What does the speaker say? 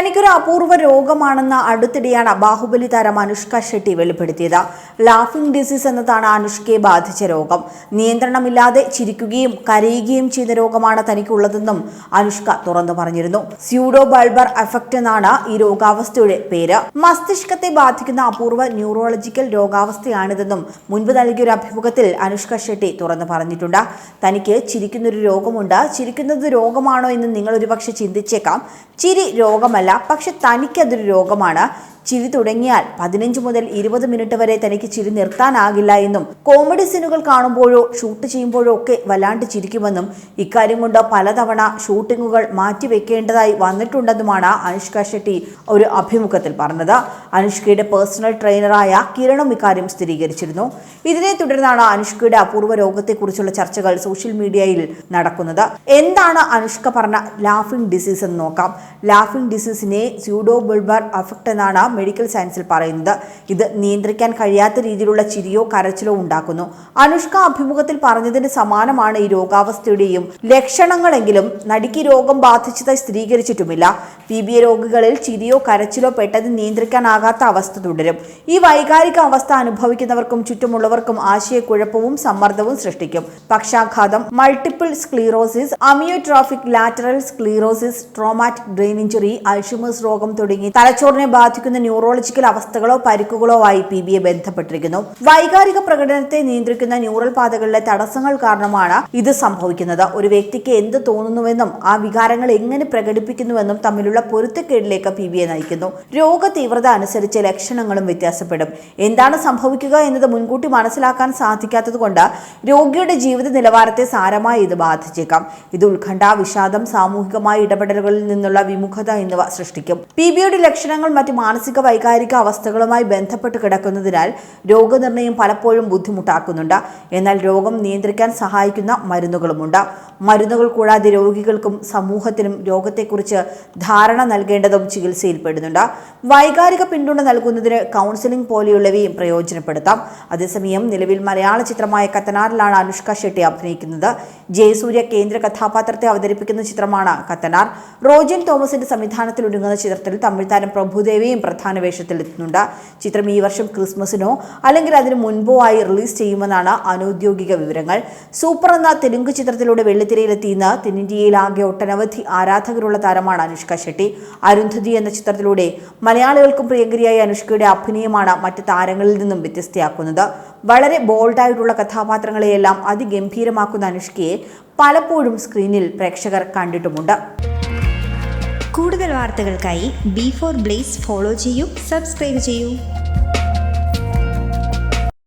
തനിക്കൊരു അപൂർവ രോഗമാണെന്ന അടുത്തിടെയാണ് ബാഹുബലി താരം അനുഷ്ക ഷെട്ടി വെളിപ്പെടുത്തിയത്. ലാഫിംഗ് ഡിസീസ് എന്നതാണ് അനുഷ്കയെ ബാധിച്ച രോഗം. നിയന്ത്രണമില്ലാതെ ചിരിക്കുകയും കരയുകയും ചെയ്യുന്ന രോഗമാണ് തനിക്കുള്ളതെന്നും അനുഷ്ക തുറന്നു പറഞ്ഞിരുന്നു. സ്യൂഡോ ബൾബർ എഫക്റ്റ് എന്നാണ് ഈ രോഗാവസ്ഥയുടെ പേര്. മസ്തിഷ്കത്തെ ബാധിക്കുന്ന അപൂർവ ന്യൂറോളജിക്കൽ രോഗാവസ്ഥയാണിതെന്നും മുൻപ് നൽകിയ ഒരു അഭിമുഖത്തിൽ അനുഷ്ക ഷെട്ടി തുറന്നു പറഞ്ഞിട്ടുണ്ട്. തനിക്ക് ചിരിക്കുന്നൊരു രോഗമുണ്ട്. ചിരിക്കുന്നത് രോഗമാണോ എന്ന് നിങ്ങൾ ഒരുപക്ഷെ ചിന്തിച്ചേക്കാം. ചിരി രോഗമല്ല പക്ഷെ തനിക്കതൊരു രോഗമാണ്. ചിരി തുടങ്ങിയാൽ പതിനഞ്ച് മുതൽ ഇരുപത് മിനിറ്റ് വരെ തനിക്ക് ചിരി നിർത്താനാകില്ല എന്നും കോമഡി സീനുകൾ കാണുമ്പോഴോ ഷൂട്ട് ചെയ്യുമ്പോഴോ ഒക്കെ വല്ലാണ്ട് ചിരിക്കുമെന്നും ഇക്കാര്യം കൊണ്ട് പലതവണ ഷൂട്ടിങ്ങുകൾ മാറ്റിവെക്കേണ്ടതായി വന്നിട്ടുണ്ടെന്നുമാണ് അനുഷ്ക ഷെട്ടി ഒരു അഭിമുഖത്തിൽ പറഞ്ഞത്. അനുഷ്കയുടെ പേഴ്സണൽ ട്രെയിനറായ കിരണും ഇക്കാര്യം സ്ഥിരീകരിച്ചിരുന്നു. ഇതിനെ തുടർന്നാണ് അനുഷ്കയുടെ അപൂർവ രോഗത്തെക്കുറിച്ചുള്ള ചർച്ചകൾ സോഷ്യൽ മീഡിയയിൽ നടക്കുന്നത്. എന്താണ് അനുഷ്ക പറഞ്ഞ ലാഫിംഗ് ഡിസീസ് എന്ന് നോക്കാം. ലാഫിംഗ് ഡിസീസിനെ സ്യൂഡോ ബുൾബർ അഫക്റ്റ് എന്നാണ് മെഡിക്കൽ സയൻസിൽ പറയുന്നത്. ഇത് നിയന്ത്രിക്കാൻ കഴിയാത്ത രീതിയിലുള്ള ചിരിയോ കരച്ചിലോ ഉണ്ടാക്കുന്നു. അനുഷ്ക അഭിമുഖത്തിൽ പറഞ്ഞതിന് സമാനമാണ് ഈ രോഗാവസ്ഥയുടെയും ലക്ഷണങ്ങളെങ്കിലും. നടിക്ക് രോഗം ബാധിച്ചതായി സ്ഥിരീകരിച്ചിട്ടുമില്ല. പി ബി രോഗികളിൽ ചിരിയോ കരച്ചിലോ പെട്ടെന്ന് നിയന്ത്രിക്കാനാകാത്ത അവസ്ഥ തുടരും. ഈ വൈകാരിക അവസ്ഥ അനുഭവിക്കുന്നവർക്കും ചുറ്റുമുള്ളവർക്കും ആശയക്കുഴപ്പവും സമ്മർദ്ദവും സൃഷ്ടിക്കും. പക്ഷാഘാതം multiple sclerosis amyotrophic lateral sclerosis traumatic brain injury Alzheimer's രോഗം തുടങ്ങി തലച്ചോറിനെ ബാധിക്കുന്ന ന്യൂറോളജിക്കൽ അവസ്ഥകളോ പരിക്കുകളോ ആയി പി ബി എ ബന്ധപ്പെട്ടിരിക്കുന്നു. വൈകാരിക പ്രകടനത്തെ നിയന്ത്രിക്കുന്ന ന്യൂറൽ പാതകളിലെ തടസ്സങ്ങൾ കാരണമാണ് ഇത് സംഭവിക്കുന്നത്. ഒരു വ്യക്തിക്ക് എന്ത് തോന്നുന്നുവെന്നും ആ വികാരങ്ങൾ എങ്ങനെ പ്രകടിപ്പിക്കുന്നുവെന്നും തമ്മിലുള്ള പൊരുത്തക്കേടിലേക്ക് പി ബി എ നയിക്കുന്നു. രോഗ തീവ്രത അനുസരിച്ച് ലക്ഷണങ്ങളും വ്യത്യാസപ്പെടും. എന്താണ് സംഭവിക്കുക എന്നത് മുൻകൂട്ടി മനസ്സിലാക്കാൻ സാധിക്കാത്തതുകൊണ്ട് രോഗിയുടെ ജീവിത നിലവാരത്തെ സാരമായി ഇത് ബാധിച്ചേക്കാം. ഇത് ഉത്കണ്ഠ വിഷാദം സാമൂഹികമായ ഇടപെടലുകളിൽ നിന്നുള്ള വിമുഖത എന്നിവ സൃഷ്ടിക്കും. പി ബിയുടെ ലക്ഷണങ്ങൾ മറ്റ് മാനസിക വൈകാരിക അവസ്ഥകളുമായി ബന്ധപ്പെട്ട് കിടക്കുന്നതിനാൽ രോഗനിർണയം പലപ്പോഴും ബുദ്ധിമുട്ടാക്കുന്നുണ്ട്. എന്നാൽ രോഗം നിയന്ത്രിക്കാൻ സഹായിക്കുന്ന മരുന്നുകളുമുണ്ട്. മരുന്നുകൾ കൂടാതെ രോഗികൾക്കും സമൂഹത്തിനും രോഗത്തെക്കുറിച്ച് ധാരണ നൽകേണ്ടതും ചികിത്സയിൽപ്പെടുന്നുണ്ട്. വൈകാരിക പിന്തുണ നൽകുന്നതിന് കൗൺസിലിംഗ് പോലെയുള്ളവയും പ്രയോജനപ്പെടുത്താം. അതേസമയം നിലവിൽ മലയാള ചിത്രമായ കത്തനാറിലാണ് അനുഷ്ക ഷെട്ടി അഭിനയിക്കുന്നത്. ജയസൂര്യ കേന്ദ്ര കഥാപാത്രത്തെ അവതരിപ്പിക്കുന്ന ചിത്രമാണ് കത്തനാർ. റോജിൻ തോമസിന്റെ സംവിധാനത്തിൽ ഒരുങ്ങുന്ന ചിത്രത്തിൽ തമിഴ് താരം പ്രഭുദേവയും പ്രധാന വേഷത്തിൽ എത്തുന്നുണ്ട് ചിത്രം ഈ വർഷം ക്രിസ്മസിനോ അല്ലെങ്കിൽ അതിനു മുൻപോ ആയി റിലീസ് ചെയ്യുമെന്നാണ് അനൌദ്യോഗിക വിവരങ്ങൾ. സൂപ്പർ എന്ന തെലുങ്ക് ചിത്രത്തിലൂടെ വെള്ളിത്തിരയിലെത്തിയുന്ന തെന്നിന്ത്യയിലാകെ ഒട്ടനവധി ആരാധകരുള്ള താരമാണ് അനുഷ്ക ഷെട്ടി. അരുന്ധതി എന്ന ചിത്രത്തിലൂടെ മലയാളികൾക്കും പ്രിയങ്കരിയായ അനുഷ്കയുടെ അഭിനയമാണ് മറ്റ് താരങ്ങളിൽ നിന്നും വ്യത്യസ്തയാക്കുന്നത്. വളരെ ബോൾഡായിട്ടുള്ള കഥാപാത്രങ്ങളെയെല്ലാം അതിഗംഭീരമാക്കുന്ന അനുഷ്കയെ പലപ്പോഴും സ്ക്രീനിൽ പ്രേക്ഷകർ കണ്ടിട്ടുമുണ്ട്. കൂടുതൽ വാർത്തകൾക്കായി ബി ഫോർ ബ്ലേസ് ഫോളോ ചെയ്യൂ സബ്സ്ക്രൈബ് ചെയ്യൂ.